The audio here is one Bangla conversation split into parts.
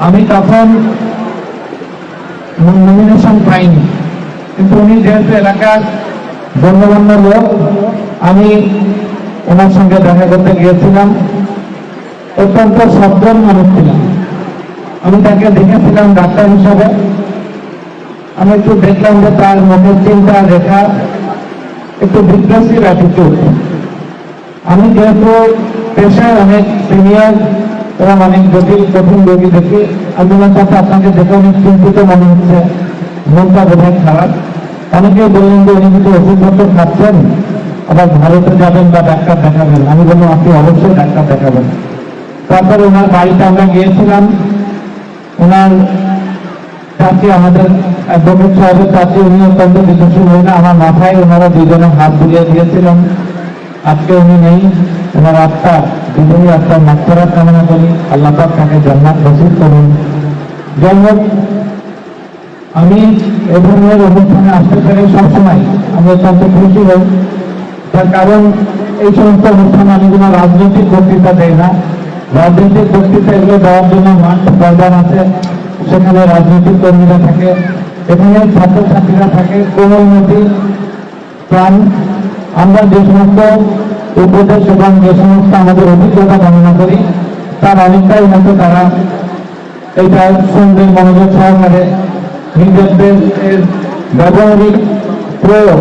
আমি তখন নমিনেশন পাইনি। কিন্তু উনি যেহেতু এলাকার গণ্যমান্য লোক, আমি ওনার সঙ্গে দেখা করতে গিয়েছিলাম। অত্যন্ত সজ্জন মানুষ ছিলাম। আমি তাকে দেখেছিলাম ডাক্তার হিসাবে। আমি একটু দেখলাম যে তার মুখের চিন্তা, রেখা একটু ডিপ্রেসিভ অ্যাটিটিউড আমি যেহেতু পেশায় অনেক সিনিয়র এবং অনেক জটিল কঠিন রোগী দেখি ওনার কাছে আপনাকে দেখে অনেক চিন্তিত মনে হচ্ছে। মনটা বোধহয় খারাপ। অনেকে বললেন যে উনি কিছু ওষুধপত্র খাচ্ছেন আবার ভারতে যাবেন বা ডাক্তার দেখাবেন। আমি বললাম, আপনি অবশ্যই ডাক্তার দেখাবেন। তারপরে ওনার বাড়িতে আমরা গিয়েছিলাম। ওনার চাচি আমাদের, অ্যাডভোকেট সাহেবের চাচি, উনি অত্যন্ত বিকশিত মহিলা। আমার মাথায় ওনারা দুজনে হাত বুলিয়ে দিয়েছিলেন। আজকে উনি নেই ওনার আত্মা দুজনই আত্মার মাত্রা কামনা করি। আল্লাহ পাক তাকে জান্নাত নসিব করুন। যাই হোক, আমি এ ধরনের অনুষ্ঠানে আসতে পেরে সবসময়। আমি অত্যন্ত খুশি হই। তার কারণ, এই সমস্ত অনুষ্ঠানে আমি কোনো রাজনৈতিক বক্তৃতা দেই না। রাজনৈতিক বক্তৃতা এগুলো দেওয়ার জন্য মাঠ ময়দান আছে। সেখানে রাজনৈতিক কর্মীরা থাকে, এখানে ছাত্রছাত্রীরা থাকে। কোমলমতি প্রাণ আমরা যে সমস্ত উপদেশ এবং যে সমস্ত আমাদের অভিজ্ঞতা বর্ণনা করি, তার অনেকটাই হয়তো তারা এটা শুনবে, মনোযোগ সহকারে এর ব্যবহারিক প্রয়োগ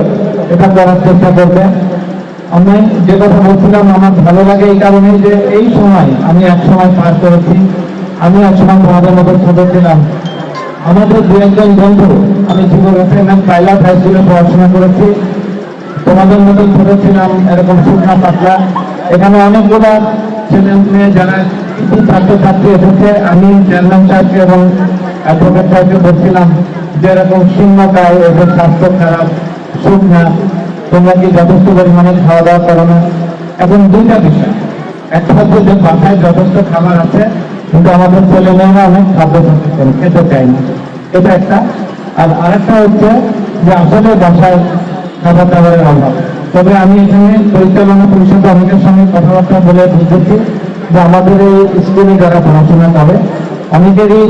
এটা করার চেষ্টা করবে। আমি যে কথা বলছিলাম, আমার ভালো লাগে এই কারণে যে এই সময় আমি এক সময় পার করেছি। আমি এক সময় তোমাদের মতো ছোট ছিলাম। আমাদের দু একজন বন্ধু, আমি জীবনাতে এবং পাইলট হাই স্কুলে পড়াশোনা করেছি। তোমাদের মতো ছোট ছিলাম এরকম শুকনা পাতলা। এখানে অনেকগুলো ছেলে মেয়ে যারা ছাত্রছাত্রী এসেছে, আমি চেয়ারম্যান সাহেবকে এবং অ্যাডভোকেট সাহেবকে বলছিলাম যে এরকম শূন্যতায় এদের স্বাস্থ্য খারাপ শুকনা তোমরা কি যথেষ্ট পরিমাণে খাওয়া দাওয়া করো না? এখন দুইটা বিষয়। একটা হচ্ছে যে বাসায় যথেষ্ট খাবার আছে, কিন্তু আমাদের ছেলে মেয়েরা অনেক খাদ্য সচেতন খেতে চায় না। এটা একটা। আর আরেকটা হচ্ছে যে আসলে বাসায় খাবার দাবারের অভাব। তবে আমি এখানে পরিচালনা পরিষদে অনেকের সঙ্গে কথাবার্তা বলে বুঝেছি যে আমাদের এই স্কুলে যারা পড়াশোনা করে, অনেকেরই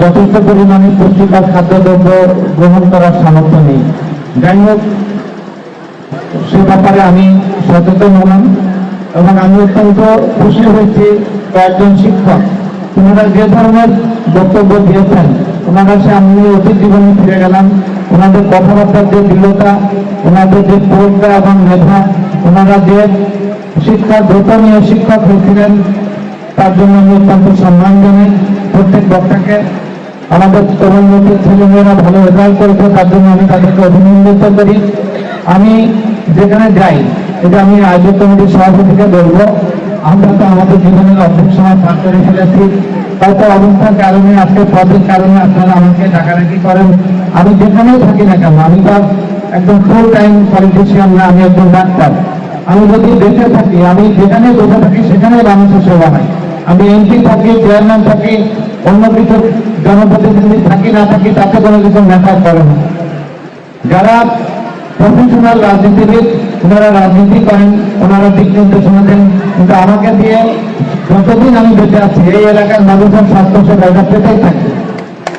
যথেষ্ট পরিমাণে পুষ্টিকর খাদ্যদ্রব্য গ্রহণ করার সামর্থ্য নেই। যাই হোক, সে ব্যাপারে আমি সচেতন হলাম এবং আমি অত্যন্ত খুশি হয়েছি কয়েকজন শিক্ষক। ওনারা যে ধরনের বক্তব্য দিয়েছেন ওনার কাছে আমি অতীত জীবনে ফিরে গেলাম। ওনাদের কথাবার্তার যে দৃঢ়তা, ওনাদের যে প্রজ্ঞা এবং মেধা, ওনারা যে শিক্ষা শিক্ষার নিয়ে শিক্ষক হয়েছিলেন, তার জন্য আমি অত্যন্ত সম্মান জানাই। প্রত্যেক বক্তাকে, আমাদের তরুণদের, ছেলেমেয়েরা ভালো রেজাল্ট করেছে, তার জন্য আমি তাদেরকে অভিনন্দিত করি আমি যেখানে যাই, এটা আমি আয়োজক কমিটির সভাপতিকে বলব, আমরা তো আমাদের জীবনের অর্ধেক সময় পার করে ফেলেছি। হয়তো অবস্থার কারণে, আজকে পদের কারণে আপনারা আমাকে ডাকাডাকি করেন। আমি যেখানেই থাকি না কেন, আমি তো একদম ফুল টাইম পলিটিশিয়ান না, আমি একজন ডাক্তার। আমি যদি বেঁচে থাকি, আমি যেখানে বসে থাকি সেখানে মানুষের সেবা হয়। আমি এমপি থাকি চেয়ারম্যান থাকি, অন্য কিছু জনপ্রতিনিধি থাকি, না থাকি, তাতে কোনো কিছু ম্যাটার করে না। যারা প্রফেশনাল রাজনীতিবিদ, ওনারা রাজনীতি করেন, ওনারা দিক নির্দেশনা দেন, কিন্তু আমাকে দিয়ে যতদিন আমি বেঁচে আছি, এই এলাকার মানুষজন স্বাস্থ্য সেবা এটা পেতেই থাকি।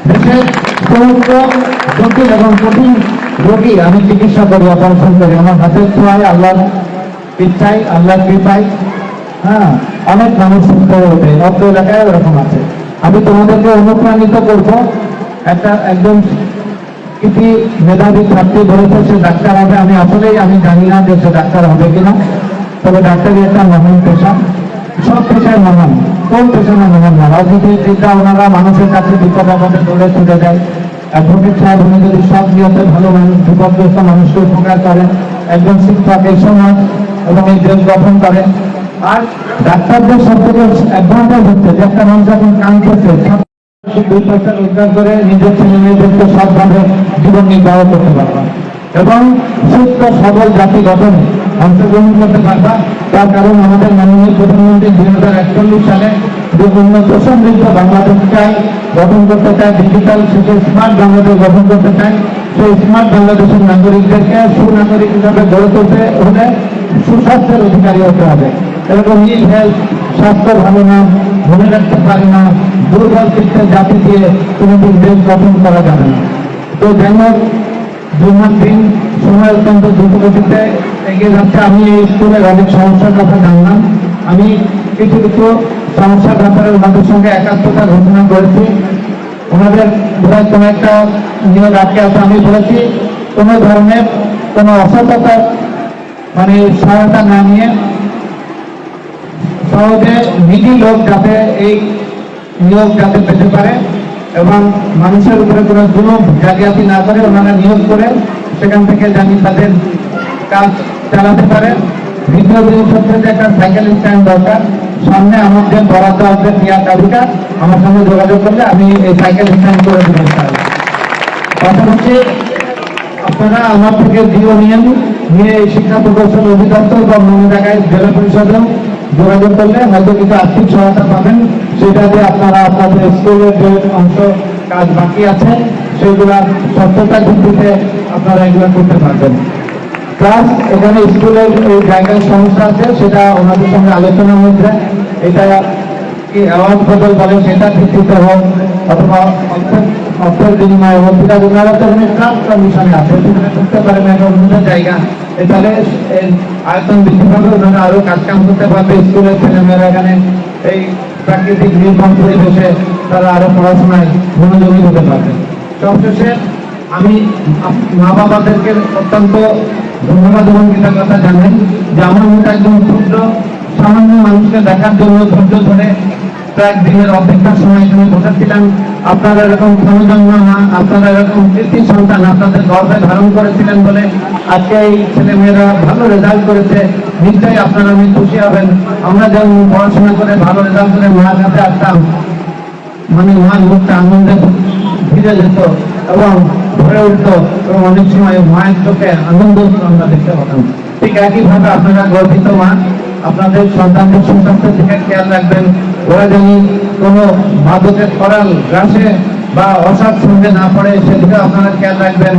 দেশের সমস্ত জটিল এবং কঠিন রোগী আমি চিকিৎসা করি অপারেশন করি আমার হাতের ছোঁয়ায় আল্লাহর ইচ্ছায়, আল্লাহর কৃপায় হ্যাঁ অনেক মানুষ সুস্থ হয়ে ওঠে। অর্থ এলাকায় ওরকম আছে। আমি তোমাদেরকে অনুপ্রাণিত করব। একটা একজন কিছু মেধাবী ছাত্রী বলেছে, সে ডাক্তার হবে। আমি আসলেই আমি জানি না যে সে ডাক্তার হবে কিনা। তবে ডাক্তারি একটা মহান পেশা। সব পেশায় মহান কোন পেশা না মহান না। রাজনীতিবিদরা ওনারা মানুষের কাছে বিপদ আপদে দৌড়ে ছুটে যায়। অ্যাডভোকেট সাহেব, উনি যদি সব নিয়তে ভালো মানুষ, বিপদগ্রস্ত মানুষকে উপকার করেন, একজন শিক্ষক এই সময় এবং এই দেশ গঠন করেন। আর ডাক্তারদের সব থেকে অ্যাডভান্টেজ হচ্ছে যে একটা মানুষ এখন কাঁদতেছে দুই পয়সা রোজগার করে নিজের ছেলে মেয়েদেরকে সবভাবে জীবন নির্বাহ করতে পারবা। এবং সুস্থ, সবল জাতি গঠনে অংশগ্রহণ করতে পারবা। তার কারণ আমাদের মাননীয় প্রধানমন্ত্রী দুই হাজার একচল্লিশ সালে যে উন্নত সমৃদ্ধ বাংলাদেশ চাই গঠন করতে চায় ডিজিটাল থেকে স্মার্ট বাংলাদেশ গঠন করতে চায়। সেই স্মার্ট বাংলাদেশের নাগরিকদেরকে সুনাগরিক হিসাবে গড়ে তুলতে হলে সুস্বাস্থ্যের অধিকারী হতে হবে। এরকম ই হেলথ স্বাস্থ্য ভালো না, মনে রাখতে পারে না, দুর্বল চিত্তের জাতি দিয়ে কোনোদিন দেশ গঠন করা যাবে না। তো যাই সময় অত্যন্ত দ্রুতগতিতে এগিয়ে যাচ্ছে। আমি এই স্কুলের অনেক সমস্যার কথা জানলাম। আমি কিছু কিছু সমস্যার ব্যাপারে ওনাদের সঙ্গে একাত্মতা ঘোষণা করেছি। ওনাদের বোধহয় কোনো একটা নিয়োগ আটকে আছে, আমি বলেছি, কোনো ধরনের কোনো অসততার মানে সহায়তা না নিয়ে সহজে নিজি লোক যাতে এই নিয়োগ যাতে পেতে পারে। এবং মানুষের উপরে কোনো জুলুম, জালিয়াতি না করে ওনারা নিয়োগ করে সেখান থেকে জানি তাদের কাজ চালাতে পারে দ্বিতীয় জিনিস হচ্ছে যে একটা সাইকেল স্ট্যান্ড দরকার, সামনে আমাদের বরাদ্দ আসবে নেওয়ার তালিকা। আমার সঙ্গে যোগাযোগ করলে আমি এই সাইকেল স্ট্যান্ড করে দেবো ইনশাআল্লাহ। পাশাপাশি আপনারা আমার থেকে জিও নিয়েন। নিয়ে এই শিক্ষা প্রকৌশল অধিদপ্তর বা অন্য জায়গায় জেলা পরিষদেও যোগাযোগ করলে হয়তো কিছু আর্থিক সহায়তা পাবেন। সেটা দিয়ে আপনারা আপনাদের স্কুলের যে অংশ কাজ বাকি আছে সেগুলা সত্যতার ভিত্তিতে আপনারা এগুলো করতে পারবেন। প্লাস এখানে স্কুলের এই জায়গায় সমস্যা আছে, সেটা ওনাদের সঙ্গে আলোচনার মধ্যে। এটা কি অ্যাওয়ার্ড বদল বলে সেটা ভিত্তিতে হোক অথবা অর্থের বিনিময়ে হোক, সেটা ওনারা তো এখানে ট্রাস্ট কমিশনে আছে, সেখানে ঢুকতে পারে না এটা অন্য জায়গা। আয়তন বৃদ্ধি পাবে আরও করতে পারবে স্কুলের ছেলেমেয়েরা এখানে। এই প্রাকৃতিক নির্মম পরিবেশে তারা আরও পড়াশোনায় মনোযোগী হতে পারবে। সবশেষে আমি মা বাবাদেরকে অত্যন্ত ধন্যবাদ এবং কৃতজ্ঞতা জানাই যে আমার মতো একজন ক্ষুদ্র, সামান্য মানুষকে দেখার জন্য ধৈর্য ধরে আপনারা এরকম আপনারা এরকম সন্তান আপনাদের গর্বে ধারণ করেছিলেন বলে আজকে এই ছেলে মেয়েরা ভালো রেজাল্ট করেছে। নিশ্চয়ই আপনারা আমি খুশি হবেন। আমরা যেমন পড়াশোনা করে ভালো রেজাল্ট করে মার কাছে আসতাম মানে মার মুখটা আনন্দে ফিরে যেত এবং ভরে উঠত এবং অনেক সময় মায়ের চোখে আনন্দ আমরা দেখতে পেতাম। ঠিক একইভাবে আপনারা গর্বিত মা, আপনাদের সন্তানদের সুস্বাস্থ্যের দিকে খেয়াল রাখবেন। ওরা জানি কোনো মাদকের করাল গ্রাসে বা অসৎ সঙ্গে না পড়ে, সেদিকে আপনারা খেয়াল রাখবেন।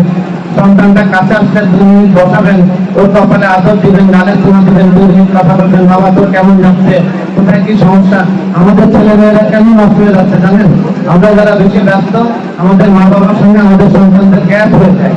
সন্তানটা কাছে আসলে দু মিনিট বসাবেন, ওর কপালে আদর দিবেন গালের চুমা দিবেন, দু মিনিট কথা বলবেন, বাবা, তোর কেমন যাচ্ছে? কোথায় কি সমস্যা? আমাদের ছেলে মেয়েরা কেন নষ্ট হয়ে যাচ্ছে, জানেন? আমরা যারা বেশি ব্যস্ত, আমাদের মা বাবার সঙ্গে আমাদের সন্তানদের গ্যাপ হয়ে যায়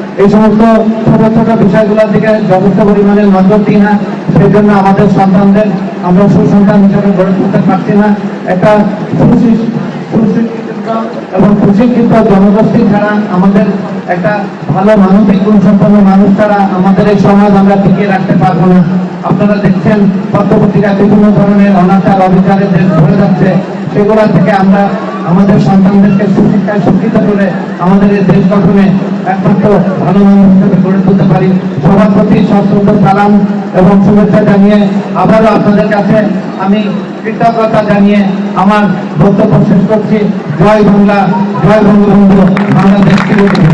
এই সমস্ত ছোট ছোট বিষয়গুলোর দিকে যথেষ্ট পরিমাণে নজর দিই না। সেই জন্য আমাদের সন্তানদের, আমরা সুসন্তান হিসেবে গড়ে তুলতে পারছি না। একটা সুশিক্ষিত এবং প্রশিক্ষিত জনগোষ্ঠী ছাড়া আমাদের একটা ভালো মানবিক গুণসম্পন্ন মানুষ ছাড়া আমাদের এই সমাজ আমরা টিকিয়ে রাখতে পারব না। আপনারা দেখছেন পত্রপত্রিকায় বিভিন্ন ধরনের অনাচার, অবিচারের দেশ ভরে যাচ্ছে। সেগুলা থেকে আমরা আমাদের সন্তানদেরকে সুশিক্ষায় শিক্ষিত করে আমাদের এই দেশ গঠনে একমাত্র ভালো গড়ে তুলতে পারি সবার প্রতি সশ্রদ্ধ সালাম এবং শুভেচ্ছা জানিয়ে আবারও আপনাদের কাছে আমি কৃতজ্ঞতা জানিয়ে আমার বক্তব্য শেষ করছি জয় বাংলা, জয় বঙ্গবন্ধু, বাংলাদেশ?